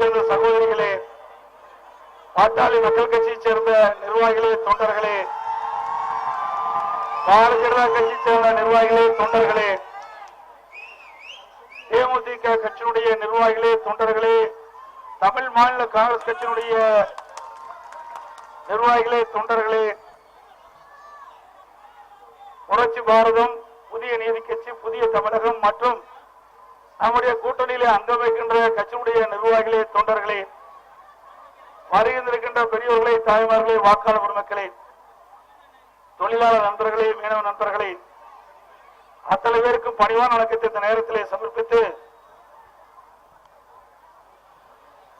சேர்ந்த சகோதரிகளே பாட்டாளி மக்கள் கட்சியைச் சேர்ந்த நிர்வாகிகளே தொண்டர்களே. பாரதிய ஜனதா கட்சியைச் சேர்ந்த நிர்வாகிகளே தொண்டர்களே. தேமுதிக கட்சியினுடைய நிர்வாகிகளே தொண்டர்களே. தமிழ் மாநில காங்கிரஸ் கட்சியினுடைய நிர்வாகிகளே தொண்டர்களே. புரட்சி பாரதம் புதிய நீதி கட்சி புதிய தமிழகம் மற்றும் நம்முடைய கூட்டணியிலே அங்கம் வைக்கின்ற கட்சியுடைய நிர்வாகிகளே தொண்டர்களே வருகின்றிருக்கின்ற பெரியவர்களே தாய்மார்களே வாக்காளர் பெருமக்களே தொழிலாளர் நண்பர்களே மீனவ நண்பர்களே அத்தனை பேருக்கும் பணிவான வணக்கத்தை இந்த நேரத்திலே சமர்ப்பித்து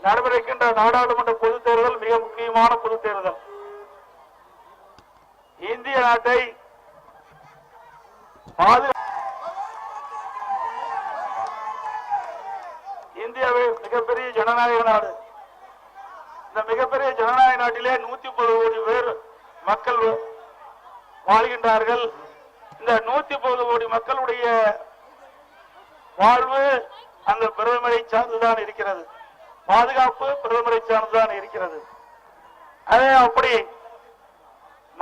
நடைபெறுகின்ற நாடாளுமன்ற பொதுத் தேர்தல் மிக முக்கியமான பொதுத் தேர்தல். இந்திய நாட்டை பாது இந்தியாவே மிகப்பெரிய ஜனநாயக நாடு. இந்த மிகப்பெரிய ஜனநாயக நாட்டிலே நூத்தி முப்பது கோடி பேர் மக்கள் வாழ்கின்றார்கள். இந்த நூத்தி முப்பது கோடி மக்களுடைய வாழ்வு அந்த பிரதமரை சார்ந்துதான் இருக்கிறது. பாதுகாப்பு பிரதமரை சார்ந்துதான் இருக்கிறது. அதே அப்படி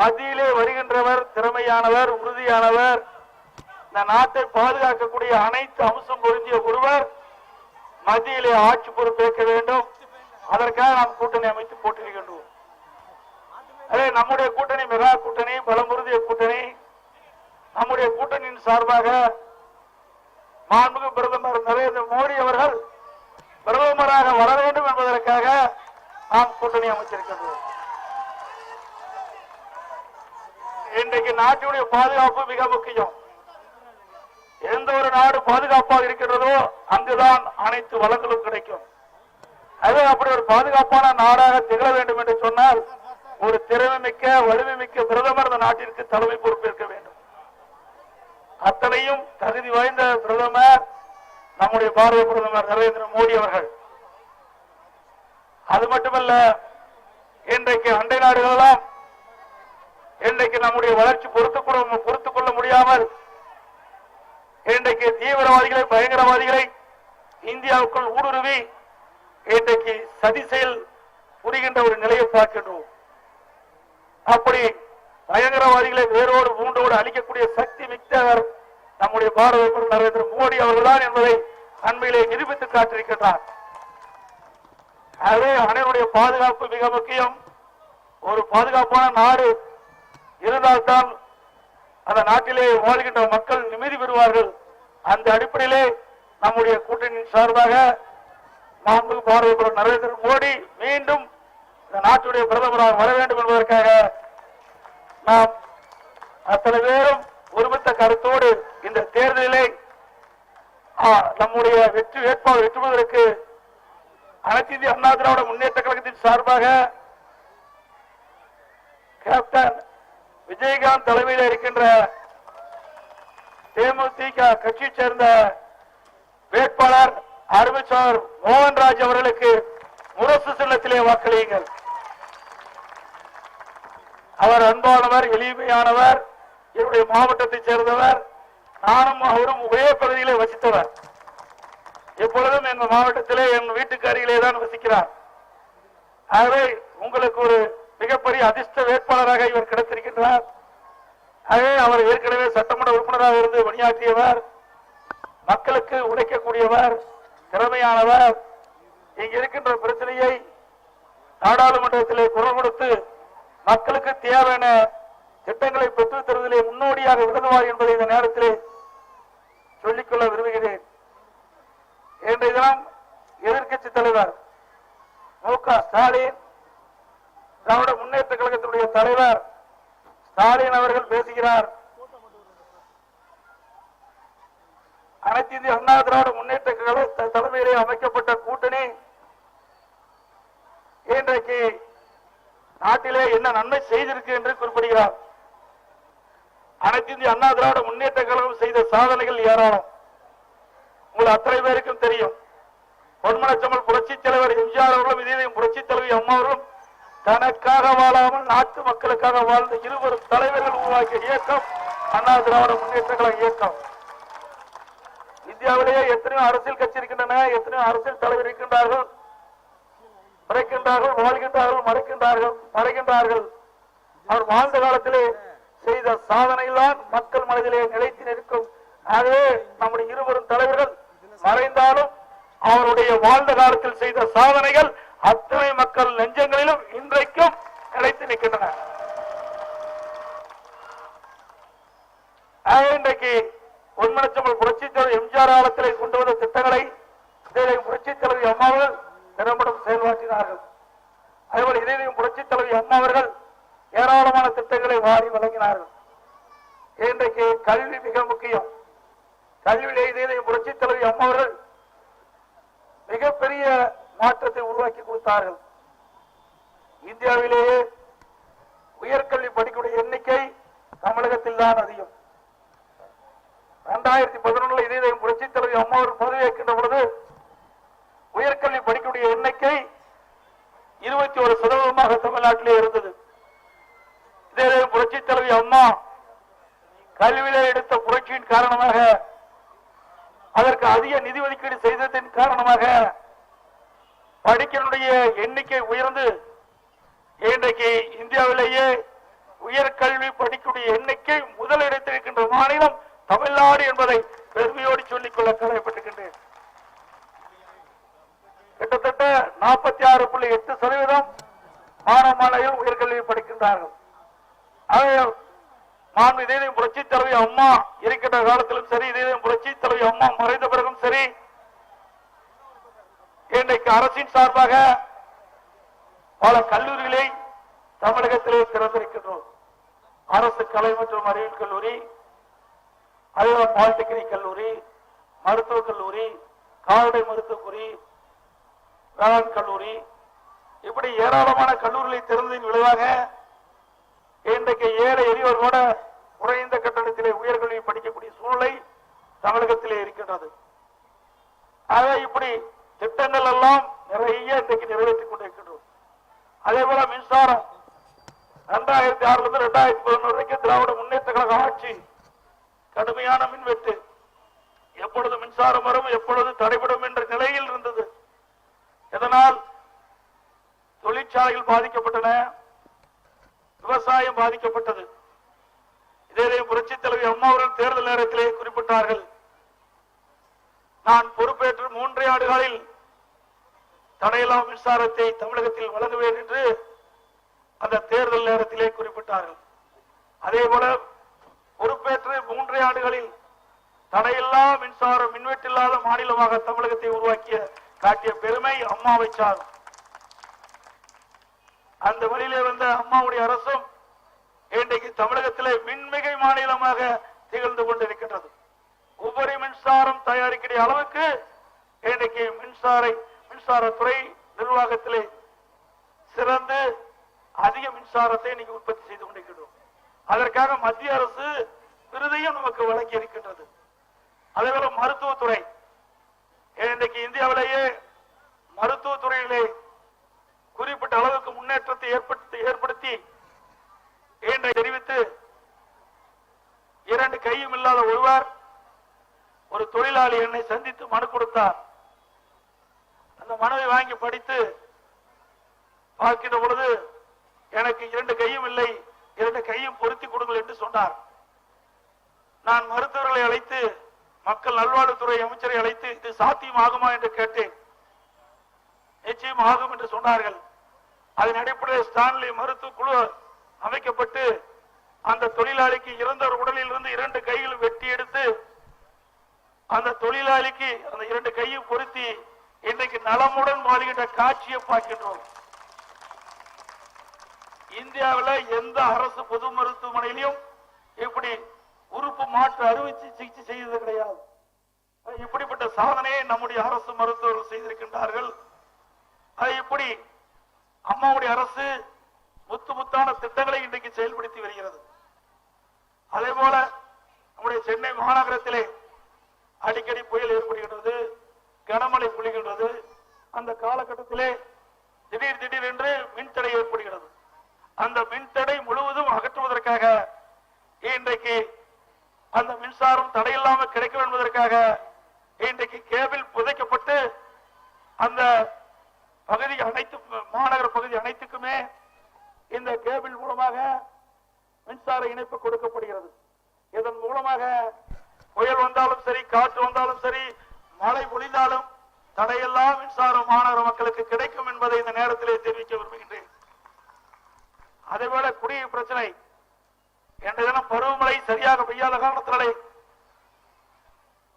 மத்தியிலே வருகின்றவர் திறமையானவர் உறுதியானவர் இந்த நாட்டை பாதுகாக்கக்கூடிய அனைத்து அம்சம் பொருந்திய ஒருவர் மத்தியிலே ஆட்சி பொறுப்பேற்க வேண்டும். அதற்காக நாம் கூட்டணி அமைத்து போட்டிருக்கின்றோம் அதே நம்முடைய கூட்டணி மெகா கூட்டணி பலமுறுதிய கூட்டணி நம்முடைய கூட்டணியின் சார்பாக மாண்புமிகு பிரதமர் நரேந்திர மோடி அவர்கள் பிரதமராக வர வேண்டும் என்பதற்காக நாம் கூட்டணி அமைச்சிருக்கின்றோம் இன்றைக்கு நாட்டினுடைய பாதுகாப்பு மிக முக்கியம். எந்த ஒரு நாடு பாதுகாப்பாக இருக்கின்றதோ அங்குதான் அனைத்து வளங்களும் கிடைக்கும். அது அப்படி ஒரு பாதுகாப்பான நாடாக திகழ வேண்டும் என்று சொன்னால் ஒரு திறமை மிக்க வலிமை மிக்க பிரதமர் இந்த நாட்டிற்கு தலைமை பொறுப்பேற்க வேண்டும். அத்தனையும் தகுதி வாய்ந்த பிரதமர் நம்முடைய பாரத பிரதமர் நரேந்திர மோடி அவர்கள். அது மட்டுமல்ல இன்றைக்கு அண்டை நாடுகளெல்லாம் இன்றைக்கு நம்முடைய வளர்ச்சி பொறுத்துக் கொள்ள பொறுத்துக் கொள்ள முடியாமல் இன்றைக்கு தீவிரவாதிகளை பயங்கரவாதிகளை இந்தியாவுக்குள் ஊடுருவி இன்றைக்கு சதி செயல் புரிகின்ற ஒரு நிலையை பார்க்கின்றோம். அப்படி பயங்கரவாதிகளை வேரோடு மூண்டோடு அழிக்கக்கூடிய சக்தி மிக்கவர் நம்முடைய பாரத பிரதமர் நரேந்திர மோடி அவர்கள்தான் என்பதை அண்மையிலே நிரூபித்து காட்டிருக்கின்றார் ஆகவே அனைவருடைய பாதுகாப்பு மிக முக்கியம். ஒரு பாதுகாப்பான நாடு இருந்தால்தான் அந்த நாட்டிலே வாழ்கின்ற மக்கள் நிம்மதி பெறுவார்கள். அந்த அடிப்படையிலே நம்முடைய கூட்டணியின் சார்பாக மாண்பு பாரத பிரதமர் நரேந்திர மோடி மீண்டும் இந்த நாட்டுடைய பிரதமராக வர வேண்டும் என்பதற்காக நாம் அத்தனை பேரும் ஒருமித்த கருத்தோடு இந்த தேர்தலிலே ஆ, நம்முடைய வெற்றி வேட்பாளர் வெற்றி பெறுவதற்கு அனைத்து இந்திய அண்ணா திராவிட முன்னேற்ற கழகத்தின் சார்பாக கேப்டன் விஜயகாந்த் தலைமையில் இருக்கின்ற தேமுதிக கட்சியைச் சேர்ந்த வேட்பாளர் அறிவிச்சவர் மோகன்ராஜ் அவர்களுக்கு முரசு சின்னத்திலே வாக்களியுங்கள். அவர் அன்பானவர் எளிமையானவர் என்னுடைய மாவட்டத்தைச் சேர்ந்தவர் நானும் அவரும் ஒரே பகுதியிலே வசித்தவர். எப்பொழுதும் எங்கள் மாவட்டத்திலே என் வீட்டுக்கு அருகிலே தான் வசிக்கிறார். ஆகவே உங்களுக்கு ஒரு மிகப்பெரிய அதிர்ஷ்ட வேட்பாளராக இவர் கிடைத்திருக்கின்றார். ஆகவே அவர் ஏற்கனவே சட்டமன்ற உறுப்பினராக இருந்து பணியாற்றியவர் மக்களுக்கு உழைக்கக்கூடியவர் திறமையானவர். இங்க இருக்கின்ற பிரச்சனையை நாடாளுமன்றத்திலே குரல் கொடுத்து மக்களுக்கு தேவையான திட்டங்களை பெற்றுத் தருவதிலே முன்னோடியாக விருதுவார் என்பதை இந்த நேரத்திலே சொல்லிக்கொள்ள விரும்புகிறேன். இன்றைய தினம் எதிர்க்கட்சி தலைவர் மு க ஸ்டாலின் திராவிட முன்னேற்ற கழகத்தினுடைய தலைவர் ஸ்டாலின் அவர்கள் பேசுகிறார். அனைத்து இந்திய அண்ணா திராவிட முன்னேற்ற கழக தலைமையிலே அமைக்கப்பட்ட கூட்டணி இன்றைக்கு நாட்டிலே என்ன நன்மை செய்திருக்கு என்று குறிப்பிடுகிறார். அனைத்து இந்திய அண்ணா திராவிட முன்னேற்ற கழகம் செய்த சாதனைகள் ஏராளம். உங்கள் அத்தனை பேருக்கும் தெரியும். பொன்மனச்சம்மல் புரட்சி தலைவர் எம்ஜிஆர் அவர்களும் இதே புரட்சி தலைவி அம்மா அவர்களும் தனக்காக வாழாமல் நாட்டு மக்களுக்காக வாழ்ந்த இருவரும் தலைவர்கள் உருவாக்கிய இயக்கம் அண்ணா திராவிட முன்னேற்ற கழக இயக்கம். இந்தியாவிலேயே எத்தனையோ அரசியல் கட்சி இருக்கின்றன எத்தனையோ அரசியல் தலைவர் இருக்கின்றார்கள் மறைக்கின்றார்கள் வாழ்கின்றார்கள் மறைக்கின்றார்கள் மறைகின்றார்கள். அவர் வாழ்ந்த காலத்திலே செய்த சாதனைதான் மக்கள் மனதிலே நிலைத்து நிற்கும். ஆகவே நம்முடைய இருவரும் தலைவர்கள் மறைந்தாலும் அவருடைய வாழ்ந்த காலத்தில் செய்த சாதனைகள் அத்தனை மக்கள் நெஞ்சங்களிலும் இன்றைக்கும் நிலைத்து நிற்கின்றன. இன்றைக்கு ஒன்மனச்சம்பல் புரட்சித் எம்ஜிஆர் காலத்திலே கொண்டு வந்த திட்டங்களை இதை புரட்சித் தலைவி அம்மாவர்கள் திறம்படம் செயல்பாற்றினார்கள் அதேபோல இதையும் புரட்சித் தலைவி அம்மா அவர்கள் ஏராளமான திட்டங்களை வாரி வழங்கினார்கள் இன்றைக்கு கல்வி மிக முக்கியம் கல்வியிலே இதையும் புரட்சித் தலைவி அம்மா அவர்கள் மிகப்பெரிய மாற்றத்தை உருவாக்கி கொடுத்தார்கள். இந்தியாவிலேயே உயர்கல்வி படிக்கக்கூடிய எண்ணிக்கை தமிழகத்தில் தான் அதிகம். இரண்டாயிரத்தி பதினொன்றுல இதே புரட்சி தலைவி அம்மா அவர்கள் பதவியேற்கின்ற பொழுது உயர்கல்வி படிக்கக்கூடிய எண்ணிக்கை இருபத்தி ஒரு சதவீதமாக தமிழ்நாட்டிலே இருந்தது. இதே புரட்சி தலைவி அம்மா கல்வியிலே எடுத்த புரட்சியின் காரணமாக அதற்கு அதிக நிதி ஒதுக்கீடு செய்ததின் காரணமாக படிக்கனுடைய எண்ணிக்கை உயர்ந்து இன்றைக்கு இந்தியாவிலேயே உயர்கல்வி படிக்கக்கூடிய எண்ணிக்கை முதலிடத்தில் இருக்கின்ற மாநிலம் தமிழ்நாடு என்பதை பெருமையோடு சொல்லிக் கொள்ள கடமைப்பட்டிருக்கின்றேன் கிட்டத்தட்ட நாற்பத்தி ஆறு புள்ளி எட்டு சதவீதம் மாணவ மாணவிகள் உயர்கல்வி படிக்கின்றார்கள் ஆகவே நான் இதே புரட்சி தலைவி அம்மா இருக்கின்ற காலத்திலும் சரி இதே புரட்சி தலைவி அம்மா மறைந்த பிறகும் சரி இன்றைக்கு சார்பாக பல கல்லூரிகளை தமிழகத்திலே திறந்திருக்கின்றோம். அரசு கலை மற்றும் அறிவியல் கல்லூரி அதே பாலிடெக்னிக் கல்லூரி மருத்துவக் கல்லூரி கால்நடை மருத்துவக் கல்லூரி வேளாண் கல்லூரி இப்படி ஏராளமான கல்லூரிகளை திறந்ததின் விளைவாக இன்றைக்கு ஏழை எளியோர் கூட குறைந்த கட்டணத்திலே உயர்கல்வி படிக்கக்கூடிய சூழ்நிலை தமிழகத்திலே இருக்கின்றது. ஆக இப்படி திட்டங்கள் எல்லாம் நிறைய இன்றைக்கு நிறைவேற்றிக் கொண்டிருக்கின்றோம். அதே போல மின்சாரம் இரண்டாயிரத்தி ஆறுல இருந்து இரண்டாயிரத்தி பதினொன்று வரைக்கும் திராவிட முன்னேற்ற கழக ஆட்சி கடுமையான மின்வெட்டு. எப்பொழுது மின்சாரம் வரும் எப்பொழுது தடைபடும் என்ற நிலையில் இருந்தது. இதனால் தொழிற்சாலைகள் பாதிக்கப்பட்டன. விவசாயம் பாதிக்கப்பட்டது. இதே புரட்சி தலைவி அம்மா அவர்கள் தேர்தல் நேரத்திலே குறிப்பிட்டார்கள். நான் பொறுப்பேற்று மூன்றே ஆண்டுகளில் தடையில்லா மின்சாரத்தை தமிழகத்தில் வழங்குவேன் என்று அந்த தேர்தல் நேரத்திலே குறிப்பிட்டார்கள். அதே போல பொறுப்பேற்று மூன்றே ஆண்டுகளில் தடையில்லா மின்சாரம் மின்வெட்டில்லாத மாநிலமாக தமிழகத்தை உருவாக்கிய காட்டிய பெருமை அம்மாவை சாரும். அந்த வழியிலே வந்த அம்மாவுடைய அரசும் இன்றைக்கு தமிழகத்திலே மின்மிகை மாநிலமாக திகழ்ந்து கொண்டிருக்கின்றது. உபரி மின்சாரம் தயாரிக்கிற அளவுக்கு இன்றைக்கு மின்சாரை மின்சாரத்துறை நிர்வாகத்திலே சிறந்து அதிக மின்சாரத்தை இன்னைக்கு உற்பத்தி செய்து கொண்டிருக்கின்றோம். அதற்காக மத்திய அரசு விருதையும் நமக்கு வழங்கி இருக்கின்றது. அதேபோல மருத்துவத்துறை இன்றைக்கு இந்தியாவிலேயே மருத்துவத்துறையிலே குறிப்பிட்ட அளவுக்கு முன்னேற்றத்தை ஏற்படுத்தி ஏற்படுத்தி இன்றை தெரிவித்து இரண்டு கையும் இல்லாத ஒருவர் ஒரு தொழிலாளி என்னை சந்தித்து மனு கொடுத்தார். அந்த மனதை வாங்கி படித்து பார்க்கின்ற பொழுது எனக்கு இரண்டு கையும் இல்லை இரண்டு கையும் பொருத்தி கொடுங்கள் என்று சொன்னார். நான் மருத்துவர்களை அழைத்து மக்கள் நல்வாழ்வுத்துறை அமைச்சரை அழைத்து இது சாத்தியம் ஆகுமா என்று கேட்டேன். நிச்சயம் ஆகும் என்று சொன்னார்கள். அதன் அடிப்படையில் ஸ்டான்லி மருத்துவ குழு அமைக்கப்பட்டு அந்த தொழிலாளிக்கு இறந்த ஒரு உடலில் இருந்து இரண்டு கைகளும் வெட்டி எடுத்து அந்த தொழிலாளிக்கு அந்த இரண்டு கையும் பொருத்தி இன்றைக்கு நலமுடன் வாழ்கின்ற காட்சியை பார்க்கின்றோம். இந்தியாவில் எந்த அரசு பொது மருத்துவமனையிலும் இப்படி உறுப்பு மாற்று அறுவை சிகிச்சை செய்தது கிடையாது. இப்படிப்பட்ட சாதனையை நம்முடைய அரசு மருத்துவர்கள் செய்திருக்கின்றார்கள். அது இப்படி அம்மாவுடைய அரசு முத்து முத்தான திட்டங்களை இன்றைக்கு செயல்படுத்தி வருகிறது. அதே போல நம்முடைய சென்னை மாநகரத்திலே கனமழை பொழிகின்றது அந்த காலகட்டத்திலே திடீர் திடீர் என்று மின்தடை ஏற்படுகிறது. அந்த மின்தடை முழுவதும் அகற்றுவதற்காக இன்றைக்கு அந்த மின்சாரம் தடையில்லாமல் கிடைக்கும் என்பதற்காக இன்றைக்கு கேபிள் புதைக்கப்பட்டு அந்த பகுதி அனைத்து மாநகர பகுதி அனைத்துக்குமே இந்த கேபிள் மூலமாக மின்சார இணைப்பு கொடுக்கப்படுகிறது. இதன் மூலமாக புயல் வந்தாலும் சரி காற்று வந்தாலும் சரி மழை பொழிந்தாலும் தடையெல்லாம் மின்சாரம் மாநகர மக்களுக்கு கிடைக்கும் என்பதை இந்த நேரத்திலே தெரிவிக்க விரும்புகின்றேன். அதேபோல குடிநீர் பிரச்சனை. என்ற தினம் பருவமழை சரியாக பெய்யாத காரணத்தினாலே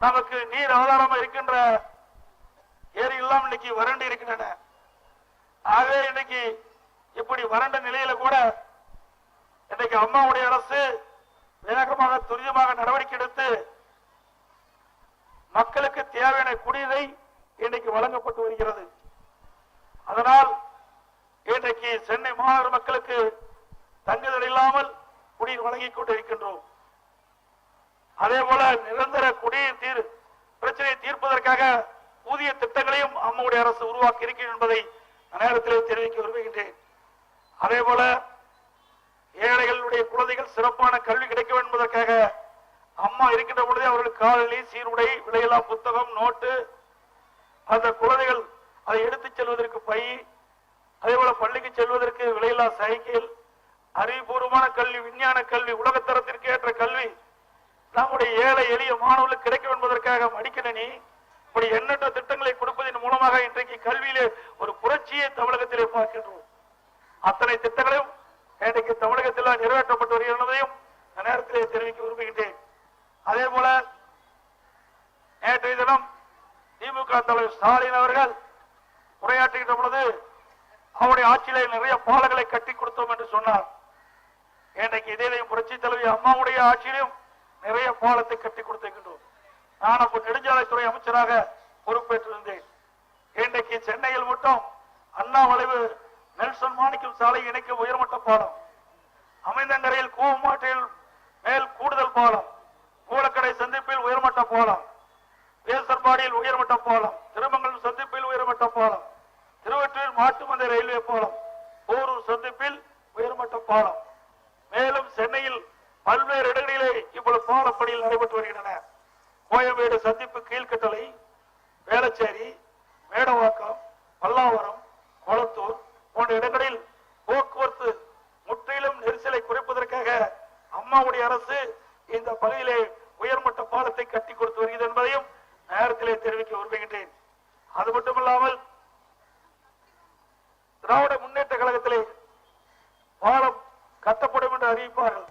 நமக்கு நீர் ஆதாரமா இருக்கின்ற ஏரி எல்லாம் இன்னைக்கு வறண்டு இருக்கின்றன. ஆகவே இன்னைக்கு இப்படி வறண்ட நிலையில கூட இன்னைக்கு அம்மாவுடைய அரசு வேகமாக துரிதமாக நடவடிக்கை எடுத்து மக்களுக்கு தேவையான குடிநீரை இன்னைக்கு வழங்கப்பட்டு வருகிறது. அதனால் இன்றைக்கு சென்னை மாநகர மக்களுக்கு தங்குதல் இல்லாமல் குடிநீர் வழங்கிக் கொண்டிருக்கின்றோம். அதே போல நிரந்தர குடிநீர் தீர் பிரச்சனையை தீர்ப்பதற்காக புதிய திட்டங்களையும் அம்மாவுடைய அரசு உருவாக்கி இருக்கிறது என்பதை இந்த நேரத்தில் தெரிவிக்க விரும்புகின்றேன். அதே போல ஏழைகளுடைய குழந்தைகள் சிறப்பான கல்வி கிடைக்க வேண்டும் என்பதற்காக அம்மா இருக்கின்ற பொழுதே அவர்களுக்கு காலனி சீருடை விலையில்லா புத்தகம் நோட்டு அந்த குழந்தைகள் அதை எடுத்துச் செல்வதற்கு பை அதே போல பள்ளிக்கு செல்வதற்கு விலையில்லா சைக்கிள் அறிவுபூர்வமான கல்வி விஞ்ஞான கல்வி உலகத்தரத்திற்கு ஏற்ற கல்வி நம்முடைய ஏழை எளிய மாணவர்களுக்கு கிடைக்கும் என்பதற்காக மடிக்கணினி இப்படி எண்ணற்ற திட்டங்களை கொடுப்பதன் மூலமாக இன்றைக்கு கல்வியிலே ஒரு புரட்சியை தமிழகத்திலே பார்க்கின்றோம். அத்தனை திட்டங்களையும் இன்றைக்கு தமிழகத்தில் நிறைவேற்றப்பட்டு வருகிறதையும் நேரத்திலே தெரிவிக்க விரும்புகின்றேன். அதே போல நேற்றைய தினம் திமுக தலைவர் ஸ்டாலின் அவர்கள் உரையாற்றுகின்ற பொழுது அவருடைய ஆட்சியிலே நிறைய பாலங்களை கட்டி கொடுத்தோம் என்று சொன்னார். இன்றைக்கு இதேதையும் புரட்சி தலைவி அம்மாவுடைய ஆட்சியிலும் நிறைய பாலத்தை கட்டி கொடுத்திருக்கின்றோம். நான் அப்போ நெடுஞ்சாலைத்துறை அமைச்சராக பொறுப்பேற்றிருந்தேன். இன்றைக்கு சென்னையில் மட்டும் அண்ணா வளைவு நெல்சன் மாணிக்கம் சாலை இணைக்கும் உயர்மட்ட பாலம் அமைந்தங்கரையில் கூவமாட்டில் மேல் கூடுதல் பாலம் கூலக்கடை சந்திப்பில் உயர்மட்ட பாலம் தேசப்பாடியில் உயர்மட்ட பாலம் திருமங்கலம் சந்திப்பில் உயர்மட்ட பாலம் திருவற்றூர் மாட்டுமந்தை ரயில்வே பாலம் போரூர் சந்திப்பில் உயர்மட்ட பாலம். மேலும் சென்னையில் பல்வேறு இடங்களிலே இவ்வளவு பாலப்பணியில் நடைபெற்று வருகின்றன. கோயம்பேடு சந்திப்பு கீழ்கட்டளை வேளச்சேரி மேடவாக்கம் பல்லாவரம் கொளத்தூர் போன்ற இடங்களில் போக்குவரத்து முற்றிலும் நெரிசலை குறைப்பதற்காக அம்மாவுடைய அரசு இந்த பகுதியிலே உயர்மட்ட பாலத்தை கட்டி கொடுத்து வருகிறது என்பதையும் நேரத்திலே தெரிவிக்க விரும்புகின்றேன் அது மட்டுமல்லாமல் திராவிட முன்னேற்ற கழகத்திலே பாலம் கட்டப்படும் என்று அறிவிப்பார்கள்.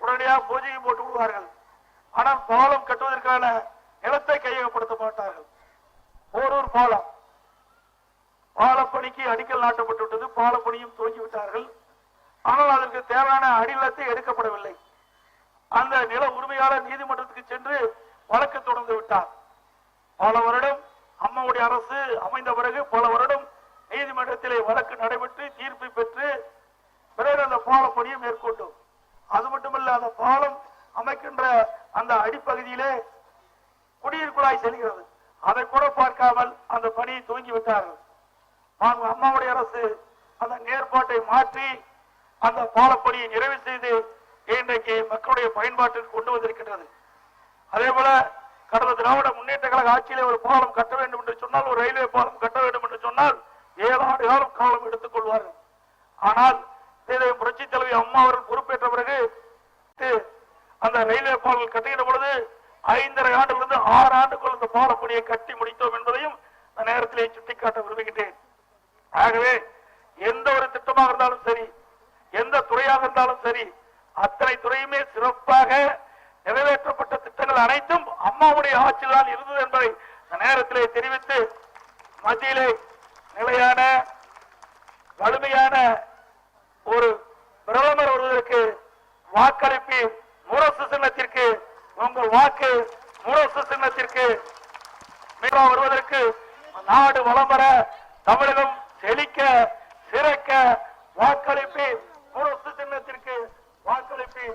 உடனடியாக பூஜையை போட்டு விடுவார்கள். ஆனால் பாலம் கட்டுவதற்கான நிலத்தை கையகப்படுத்த மாட்டார்கள். போரூர் பாலம். பாலப்பணிக்கு அடிக்கல் நாட்டப்பட்டு விட்டது பாலப்பணியும் துவங்கிவிட்டார்கள். ஆனால் அதற்கு தேவையான அடிநிலத்தை எடுக்கப்படவில்லை. அந்த நில உரிமையாளர் நீதிமன்றத்துக்கு சென்று வழக்கு தொடர்ந்து விட்டார். பல வருடம் அம்மாவுடைய அரசு அமைந்த பிறகு பல வருடம் நீதிமன்றத்திலே வழக்கு நடைபெற்று தீர்ப்பை பெற்று பிறகு அந்த பாலப்பணியை மேற்கொண்டோம். அது மட்டுமல்ல அந்த பாலம் அமைக்கின்ற அந்த அடிப்பகுதியிலே குடியிருக்குழாய் செல்கிறது. அதை கூட பார்க்காமல் அந்த பணியை துவங்கி விட்டார்கள் மாண்பு அம்மாவுடைய அரசு அந்த நேர்பாட்டை மாற்றி அந்த பாலப்பணியை நிறைவு செய்து இன்றைக்கு மக்களுடைய பயன்பாட்டிற்கு கொண்டு வந்திருக்கின்றது. அதே போல கடந்த திராவிட முன்னேற்ற கழக ஆட்சியிலே ஒரு பாலம் கட்ட வேண்டும் என்று சொன்னால் ஒரு ரயில்வே பாலம் கட்ட வேண்டும் என்று சொன்னால் ஏழாண்டு காலம் காலம் எடுத்துக் கொள்வார்கள் ஆனால் இதை புரட்சி தலைவி அம்மா அவர்கள் பொறுப்பேற்ற பிறகு அந்த ரயில்வே பாலம் கட்டுகிற பொழுது ஐந்தரை ஆண்டிலிருந்து ஆறு ஆண்டுக்குள் அந்த பாலப்பணியை கட்டி முடித்தோம் என்பதையும் இந்த நேரத்திலே சுட்டிக்காட்ட விரும்புகின்றேன். ஆகவே எந்த ஒரு திட்டமாக இருந்தாலும் சரி எந்த துறையாக இருந்தாலும் சரி அத்தனை துறையுமே சிறப்பாக நிறைவேற்றப்பட்ட திட்டங்கள் அனைத்தும் அம்மாவுடைய ஆட்சியில் தான் இருந்தது என்பதை இந்த நேரத்திலே தெரிவித்து மத்தியிலே நிலையான வலிமையான ஒரு பிரதமர் வருவதற்கு வாக்களிப்பி முரசு சின்னத்திற்கு உங்கள் வாக்கு முரசு சின்னத்திற்கு வருவதற்கு நாடு வளம் பெற தமிழகம் செழிக்க சிறக்க வாக்களிப்பி முரசு சின்னத்திற்கு வாக்களிப்பி